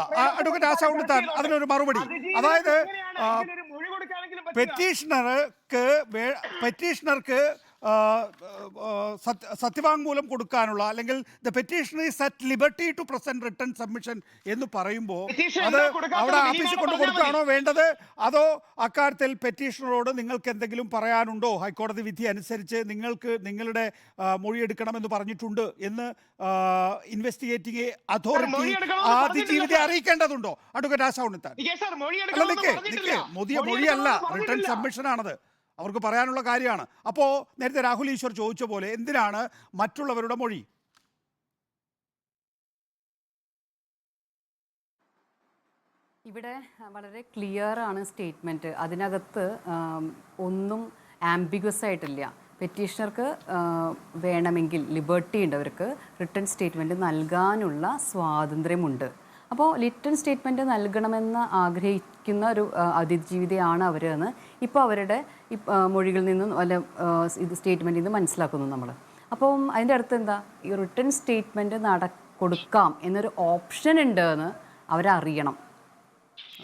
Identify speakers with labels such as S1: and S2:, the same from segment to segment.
S1: Advocate ആശ താൻ അതിനൊരു മറുപടി. അതായത് പെറ്റീഷണർക്ക് പെറ്റീഷണർക്ക് സത്യവാങ്മൂലം കൊടുക്കാനുള്ള അല്ലെങ്കിൽ the petition is at liberty to present return submission എന്ന് പറയുമ്പോൾ അത്? അവിടെ ആഫീസിൽ കൊണ്ട് കൊടുക്കുകയാണോ വേണ്ടത് അതോ അക്കാര്യത്തിൽ പെറ്റീഷണറോട് നിങ്ങൾക്ക് എന്തെങ്കിലും പറയാനുണ്ടോ ഹൈക്കോടതി വിധി അനുസരിച്ച് നിങ്ങൾക്ക് നിങ്ങളുടെ മൊഴി മൊഴിയെടുക്കണമെന്ന് പറഞ്ഞിട്ടുണ്ട് എന്ന് ഇൻവെസ്റ്റിഗേറ്റിംഗ് അതോറിറ്റി
S2: സർ.
S1: അറിയിക്കേണ്ടതുണ്ടോ അഡ്വക്കേറ്റ് ആശ ഉണ്ണിത്താൻ അല്ല. നിക്ക് മൊഴിയല്ല റിട്ടേൺ. സബ്മിഷൻ ആണത് അവർക്ക് പറയാനുള്ള കാര്യമാണ്. അപ്പോൾ നേരത്തെ രാഹുൽ ഈശ്വർ ചോദിച്ച പോലെ എന്തിനാണ് മറ്റുള്ളവരുടെ മൊഴി?
S3: ഇവിടെ വളരെ ക്ലിയർ ആണ് സ്റ്റേറ്റ്മെന്റ് അതിനകത്ത് ഒന്നും ആംബിഗ്വസ് ആയിട്ടില്ല. പെറ്റീഷണർക്ക് വേണമെങ്കിൽ ലിബർട്ടി ഉണ്ട് അവർക്ക്. റിട്ടേൺ സ്റ്റേറ്റ്മെന്റ് നൽകാനുള്ള സ്വാതന്ത്ര്യമുണ്ട്. അപ്പോൾ ലിറ്റൺ സ്റ്റേറ്റ്മെന്റ് നൽകണമെന്ന് ആഗ്രഹിക്കുന്ന ഒരു അതിജീവിതയാണ് അവർ എന്ന്. ഇപ്പോൾ അവരുടെ ഈ മൊഴികളിൽ നിന്നും അല്ല ഇത് സ്റ്റേറ്റ്മെന്റിൽ നിന്ന് മനസ്സിലാക്കുന്നു നമ്മൾ അപ്പം അതിന്റെ അടുത്ത് എന്താ? ഈ റിട്ടേൺ സ്റ്റേറ്റ്മെന്റ് നട കൊടുക്കാം എന്നൊരു ഓപ്ഷൻ ഉണ്ട് എന്ന് അവരറിയണം.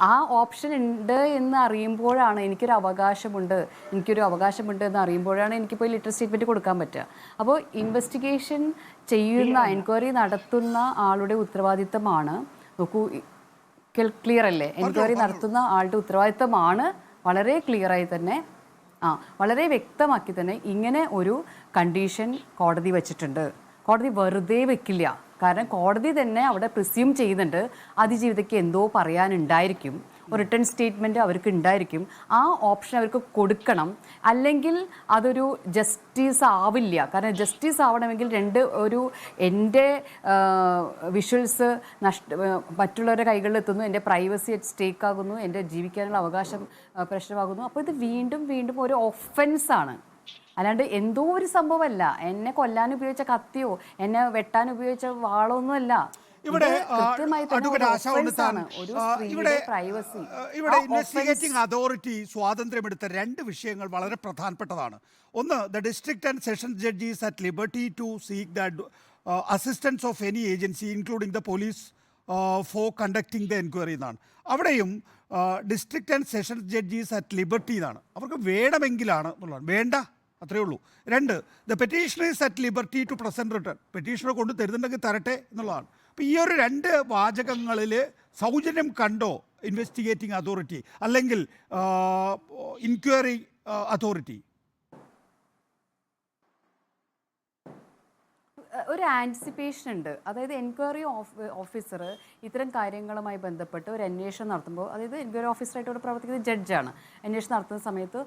S3: ആ ഓപ്ഷൻ ഉണ്ട് എന്ന് അറിയുമ്പോഴാണ് എനിക്കൊരു അവകാശമുണ്ട്. എനിക്കൊരു അവകാശമുണ്ട് എന്ന് അറിയുമ്പോഴാണ് എനിക്കിപ്പോൾ ലിറ്റർ സ്റ്റേറ്റ്മെന്റ് കൊടുക്കാൻ പറ്റുക. അപ്പോൾ ഇൻവെസ്റ്റിഗേഷൻ ചെയ്യുന്ന എൻക്വയറി നടത്തുന്ന ആളുടെ ഉത്തരവാദിത്തമാണ്. നോക്കൂ ക്ലിയർ അല്ലേ? എൻക്വയറി നടത്തുന്ന ആളുടെ ഉത്തരവാദിത്തമാണ് വളരെ ക്ലിയറായി തന്നെ ആ വളരെ വ്യക്തമാക്കി തന്നെ ഇങ്ങനെ ഒരു കണ്ടീഷൻ കോടതി വെച്ചിട്ടുണ്ട്. കോടതി വെറുതെ വെക്കില്ല. കാരണം കോടതി തന്നെ അവിടെ പ്രിസ്യൂം ചെയ്യുന്നുണ്ട്. അതിജീവിതയ്ക്ക് എന്തോ പറയാനുണ്ടായിരിക്കും. റിട്ടേൺ സ്റ്റേറ്റ്മെന്റ് അവർക്ക് ഉണ്ടായിരിക്കും. ആ ഓപ്ഷൻ അവർക്ക് കൊടുക്കണം. അല്ലെങ്കിൽ അതൊരു ജസ്റ്റിസ് ആവില്ല. കാരണം ജസ്റ്റിസ് ആവണമെങ്കിൽ രണ്ട് ഒരു എന്റെ വിഷ്വൽസ് നഷ്ട മറ്റുള്ളവരുടെ കൈകളിൽ എത്തുന്നു എന്റെ പ്രൈവസി അറ്റ് സ്റ്റേക്ക് ആകുന്നു എന്റെ ജീവിക്കാനുള്ള അവകാശം പ്രശ്നമാകുന്നു. അപ്പോൾ ഇത് വീണ്ടും വീണ്ടും ഒരു ഒഫൻസാണ് അല്ലാണ്ട് എന്തോ ഒരു സംഭവമല്ല. എന്നെ കൊല്ലാൻ ഉപയോഗിച്ച കത്തിയോ എന്നെ വെട്ടാൻ ഉപയോഗിച്ച വാളോ ഒന്നുമല്ല
S1: ഇവിടെ ഇവിടെ. ഇവിടെ ഇൻവെസ്റ്റിഗേറ്റിംഗ് അതോറിറ്റി സ്വാതന്ത്ര്യമെടുത്ത രണ്ട് വിഷയങ്ങൾ വളരെ പ്രധാനപ്പെട്ടതാണ്. ഒന്ന് the district and session judges at liberty to seek the assistance of any agency including the police for conducting the enquiry എന്നാണ്. അവിടെയും district and session judges at liberty എന്നാണ്. അവർക്ക് വേണമെങ്കിലാണ് എന്നുള്ളതാണ്. വേണ്ട അത്രയേ ഉള്ളൂ. രണ്ട് the petitioners at liberty to present return petitioner കൊണ്ട് തരുന്നുണ്ടെങ്കിൽ തരട്ടെ എന്നുള്ളതാണ്. അപ്പോൾ ഈ ഒരു രണ്ട് വാചകങ്ങളിൽ സൗജന്യം കണ്ടോ ഇൻവെസ്റ്റിഗേറ്റിംഗ് അതോറിറ്റി അല്ലെങ്കിൽ ഇൻക്വയറി അതോറിറ്റി
S3: ഒരു ആന്റിസിപ്പേഷൻ ഉണ്ട്. അതായത് എൻക്വയറി ഓഫീസർ ഇത്തരം കാര്യങ്ങളുമായി ബന്ധപ്പെട്ട് ഒരു അന്വേഷണം നടത്തുമ്പോൾ അതായത് എൻക്വയറി ഓഫീസറായിട്ട് ഇവിടെ പ്രവർത്തിക്കുന്ന ജഡ്ജാണ് അന്വേഷണം നടത്തുന്ന സമയത്ത്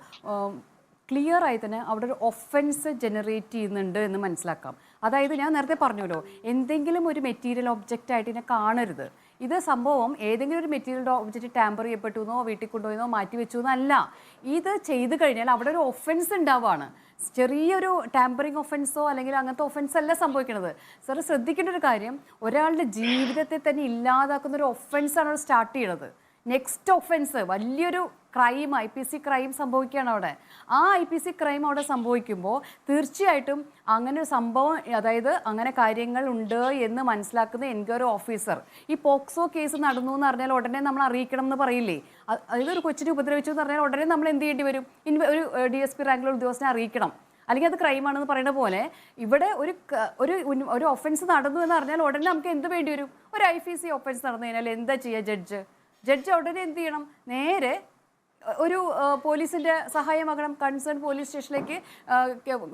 S3: ക്ലിയർ ആയി തന്നെ അവിടെ ഒരു ഒഫൻസ് ജനറേറ്റ് ചെയ്യുന്നുണ്ട് എന്ന് മനസ്സിലാക്കാം. അതായത് ഞാൻ നേരത്തെ പറഞ്ഞല്ലോ എന്തെങ്കിലും ഒരു മെറ്റീരിയൽ ഒബ്ജക്റ്റ് ആയിട്ട് ഇതിനെ കാണരുത്. ഇത് സംഭവം ഏതെങ്കിലും ഒരു മെറ്റീരിയൽ ഒബ്ജക്റ്റ് ടാമ്പർ ചെയ്യപ്പെട്ടു എന്നോ വീട്ടിൽ കൊണ്ടുപോയെന്നോ മാറ്റി വെച്ചു എന്നല്ല ഇത് ചെയ്തു കഴിഞ്ഞാൽ അവിടെ ഒരു ഒഫൻസ് ഉണ്ടാവുകയാണ് ചെറിയൊരു ടാമ്പറിങ് ഒഫൻസോ അല്ലെങ്കിൽ അങ്ങനത്തെ ഒഫൻസ് അല്ല സംഭവിക്കുന്നത്. സാർ ശ്രദ്ധിക്കേണ്ട ഒരു കാര്യം ഒരാളുടെ ജീവിതത്തെ തന്നെ ഇല്ലാതാക്കുന്ന ഒരു ഒഫൻസാണ് സ്റ്റാർട്ട് ചെയ്യണത്. നെക്സ്റ്റ് ഒഫൻസ് വലിയൊരു crime I P C crime സംഭവിക്കുകയാണ് അവിടെ. ആ ഐ പി സി ക്രൈം അവിടെ സംഭവിക്കുമ്പോൾ തീർച്ചയായിട്ടും അങ്ങനെ ഒരു സംഭവം അതായത് അങ്ങനെ കാര്യങ്ങൾ ഉണ്ട് എന്ന് മനസ്സിലാക്കുന്ന എൻക്വയറി ഓഫീസർ ഈ പോക്സോ കേസ് നടന്നു എന്ന് പറഞ്ഞാൽ ഉടനെ നമ്മൾ അറിയിക്കണം എന്ന് പറയില്ലേ? അതായത് ഒരു കൊച്ചിനെ ഉപദ്രവിച്ചു എന്ന് പറഞ്ഞാൽ ഉടനെ നമ്മൾ എന്ത് ചെയ്യേണ്ടി വരും? ഒരു ഡി എസ് പി റാങ്കിലുള്ള ഉദ്യോഗസ്ഥനെ അറിയിക്കണം. അല്ലെങ്കിൽ അത് ക്രൈമാണെന്ന് പറയുന്ന പോലെ ഇവിടെ ഒരു ഒരു ഒരു ഒഫൻസ് നടന്നു എന്ന് പറഞ്ഞാൽ ഉടനെ നമുക്ക് എന്ത് വേണ്ടി വരും? ഒരു ഐ പി സി ഒഫൻസ് നടന്നു കഴിഞ്ഞാൽ എന്താ ചെയ്യുക ജഡ്ജ് ജഡ്ജ് ഉടനെ എന്ത് ചെയ്യണം? നേരെ ഒരു പോലീസിന്റെ സഹായം വാങ്ങണം കൺസേൺ പോലീസ് സ്റ്റേഷനിലേക്ക്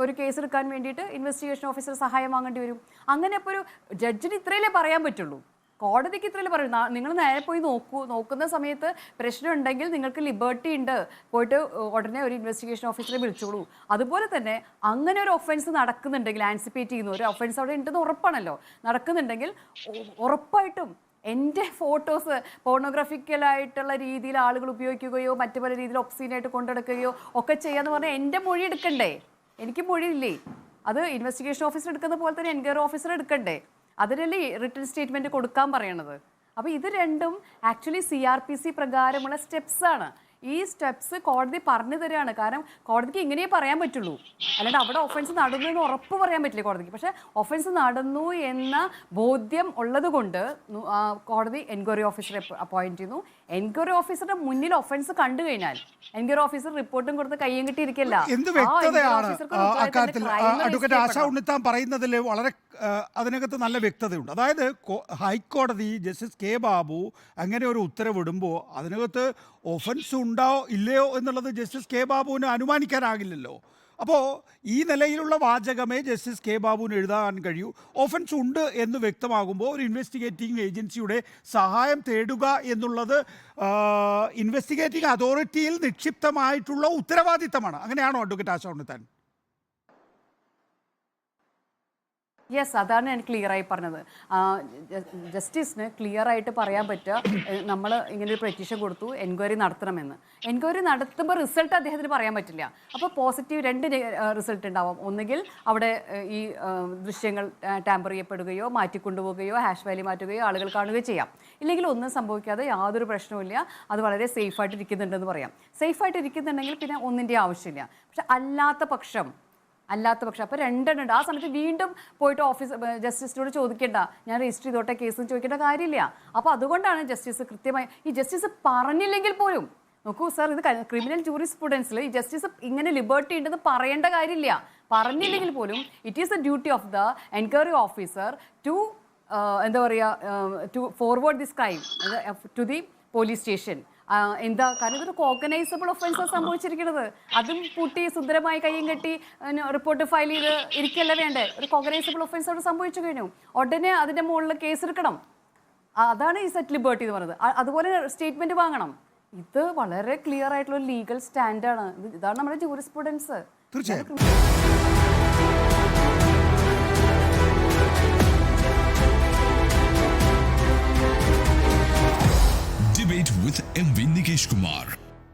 S3: ഒരു കേസ് എടുക്കാൻ വേണ്ടിയിട്ട് ഇൻവെസ്റ്റിഗേഷൻ ഓഫീസർ സഹായം വാങ്ങേണ്ടി വരും. അങ്ങനെ ഇപ്പോൾ ഒരു ജഡ്ജിന് ഇത്രയല്ലേ പറയാൻ പറ്റുള്ളൂ. കോടതിക്ക് ഇത്രയല്ലേ പറയൂ. നിങ്ങൾ നേരെ പോയി നോക്കൂ നോക്കുന്ന സമയത്ത് പ്രശ്നം ഉണ്ടെങ്കിൽ നിങ്ങൾക്ക് ലിബർട്ടി ഉണ്ട്. പോയിട്ട് ഉടനെ ഒരു ഇൻവെസ്റ്റിഗേഷൻ ഓഫീസറെ വിളിച്ചോളൂ. അതുപോലെ തന്നെ അങ്ങനെ ഒരു ഒഫൻസ് നടക്കുന്നുണ്ടെങ്കിൽ ആൻസിപ്പേറ്റ് ചെയ്യുന്ന ഒരു ഒഫൻസ് അവിടെ ഉണ്ടെന്ന് ഉറപ്പാണല്ലോ. നടക്കുന്നുണ്ടെങ്കിൽ ഉറപ്പായിട്ടും എന്റെ ഫോട്ടോസ് പോർണോഗ്രാഫിക്കലായിട്ടുള്ള രീതിയിൽ ആളുകൾ ഉപയോഗിക്കുകയോ മറ്റു പല രീതിയിൽ ഒപ്സീനായിട്ട് കൊണ്ടെടുക്കുകയോ ഒക്കെ ചെയ്യാന്ന് പറഞ്ഞാൽ എന്റെ മൊഴി എടുക്കണ്ടേ? എനിക്ക് മൊഴിയില്ലേ? അത് ഇൻവെസ്റ്റിഗേഷൻ ഓഫീസർ എടുക്കുന്ന പോലെ തന്നെ എൻക്വയറി ഓഫീസർ എടുക്കണ്ടേ? അതിനല്ലേ റിട്ടേൺ സ്റ്റേറ്റ്മെന്റ് കൊടുക്കാൻ പറയണത്? അപ്പോൾ ഇത് രണ്ടും actually C R P C പ്രകാരമുള്ള സ്റ്റെപ്സാണ് ഈ സ്റ്റെപ്സ് കോടതി പറഞ്ഞു തരികയാണ് കാരണം കോടതിക്ക് ഇങ്ങനെയേ പറയാൻ പറ്റുള്ളൂ. അല്ലാണ്ട് അവിടെ ഒഫൻസ് നടന്നു എന്ന് ഉറപ്പ് പറയാൻ പറ്റില്ല കോടതിക്ക്. പക്ഷേ ഒഫൻസ് നടന്നു എന്ന ബോധ്യം ഉള്ളത് കൊണ്ട് കോടതി എൻക്വയറി ഓഫീസറെ അപ്പോയിന്റ് ചെയ്യുന്നു. എൻക്വയറി ഓഫീസറുടെ മുന്നിൽ ഒഫൻസ് കണ്ടു കഴിഞ്ഞാൽ എൻക്വയറി ഓഫീസർ റിപ്പോർട്ടും കൊടുത്ത് കയ്യും കിട്ടിയിരിക്കില്ല
S1: എന്ത് വ്യക്തതയാണ് ആശ ഉണ്ണിത്താൻ പറയുന്നതിൽ വളരെ അതിനകത്ത് നല്ല വ്യക്തതയുണ്ട്. അതായത് ഹൈക്കോടതി ജസ്റ്റിസ് കെ ബാബു അങ്ങനെ ഒരു ഉത്തരവിടുമ്പോൾ അതിനകത്ത് ഒഫൻസ് ഉണ്ടോ ഇല്ലയോ എന്നുള്ളത് ജസ്റ്റിസ് കെ ബാബുവിന് അനുമാനിക്കാനാകില്ലല്ലോ. അപ്പോൾ ഈ നിലയിലുള്ള വാചകമേ ജസ്റ്റിസ് കെ ബാബുവിന് എഴുതാൻ കഴിയൂ. ഓഫൻസ് ഉണ്ട് എന്ന് വ്യക്തമാകുമ്പോൾ ഒരു ഇൻവെസ്റ്റിഗേറ്റിംഗ് ഏജൻസിയുടെ സഹായം തേടുക എന്നുള്ളത് ഇൻവെസ്റ്റിഗേറ്റിംഗ് അതോറിറ്റിയിൽ നിക്ഷിപ്തമായിട്ടുള്ള ഉത്തരവാദിത്തമാണ്. അങ്ങനെയാണോ അഡ്വക്കേറ്റ് ആശ ഉണ്ണിത്താൻ?
S3: യെസ് അതാണ് ഞാൻ ക്ലിയർ ആയി പറഞ്ഞത്. ജസ്റ്റിസിന് ക്ലിയർ ആയിട്ട് പറയാൻ പറ്റുക നമ്മൾ ഇങ്ങനെ ഒരു പെറ്റീഷൻ കൊടുത്തു എൻക്വയറി നടത്തണമെന്ന്. എൻക്വയറി നടത്തുമ്പോൾ റിസൾട്ട് അദ്ദേഹത്തിന് പറയാൻ പറ്റില്ല. അപ്പോൾ പോസിറ്റീവ് രണ്ട് റിസൾട്ട് ഉണ്ടാവാം. ഒന്നുകിൽ അവിടെ ഈ ദൃശ്യങ്ങൾ ടാമ്പർ ചെയ്യപ്പെടുകയോ മാറ്റിക്കൊണ്ടുപോവുകയോ ഹാഷ് വാല്യൂ മാറ്റുകയോ ആളുകൾ കാണുകയോ ചെയ്യാം. ഇല്ലെങ്കിൽ ഒന്നും സംഭവിക്കാതെ യാതൊരു പ്രശ്നവുമില്ല അത് വളരെ സേഫായിട്ട് ഇരിക്കുന്നുണ്ടെന്ന് പറയാം. സേഫായിട്ട് ഇരിക്കുന്നുണ്ടെങ്കിൽ പിന്നെ ഒന്നിന്റെ ആവശ്യമില്ല. പക്ഷെ അല്ലാത്ത പക്ഷം അല്ലാത്ത പക്ഷം. അപ്പോൾ രണ്ടെണ്ണം ഉണ്ട് ആ സമയത്ത് വീണ്ടും പോയിട്ട് ഓഫീസ് ജസ്റ്റിസിനോട് ചോദിക്കേണ്ട. ഞാൻ രജിസ്റ്റർ ചെയ്തോട്ടെ കേസ് ചോദിക്കേണ്ട കാര്യമില്ല. അപ്പോൾ അതുകൊണ്ടാണ് ജസ്റ്റിസ് കൃത്യമായി ഈ ജസ്റ്റിസ് പറഞ്ഞില്ലെങ്കിൽ പോലും നോക്കൂ സാർ ഇത് ക്രിമിനൽ ജൂറിസ്പ്രുഡൻസിൽ ഈ ജസ്റ്റിസ് ഇങ്ങനെ ലിബർട്ടി ഉണ്ടെന്ന് പറയേണ്ട കാര്യമില്ല. പറഞ്ഞില്ലെങ്കിൽ പോലും it is the duty of the enquiry officer to എന്താ പറയുക to forward this crime to the police station എന്താ കാരണം ഇതൊരു കോക്കനൈസബിൾ ഒഫൻസ് സംഭവിച്ചിരിക്കുന്നത്. അതും പൂട്ടി സുന്ദരമായി കയ്യും കെട്ടി റിപ്പോർട്ട് ഫയൽ ചെയ്ത് ഇരിക്കല്ല വേണ്ടേ? ഒരു കോക്കനൈസബിൾ ഒഫൻസ് അവിടെ സംഭവിച്ചു കഴിഞ്ഞു. ഉടനെ അതിന്റെ മുകളിൽ കേസ് എടുക്കണം. അതാണ് ഈ സെറ്റ് ലിബേർട്ടി എന്ന് പറയുന്നത്. അതുപോലെ സ്റ്റേറ്റ്മെന്റ് വാങ്ങണം. ഇത് വളരെ ക്ലിയർ ആയിട്ടുള്ള ലീഗൽ സ്റ്റാൻഡാണ് ഇതാണ് നമ്മുടെ ജൂറിസ്പ്രുഡൻസ്
S1: തീർച്ചയായും.
S2: Debate with MV Nikesh Kumar.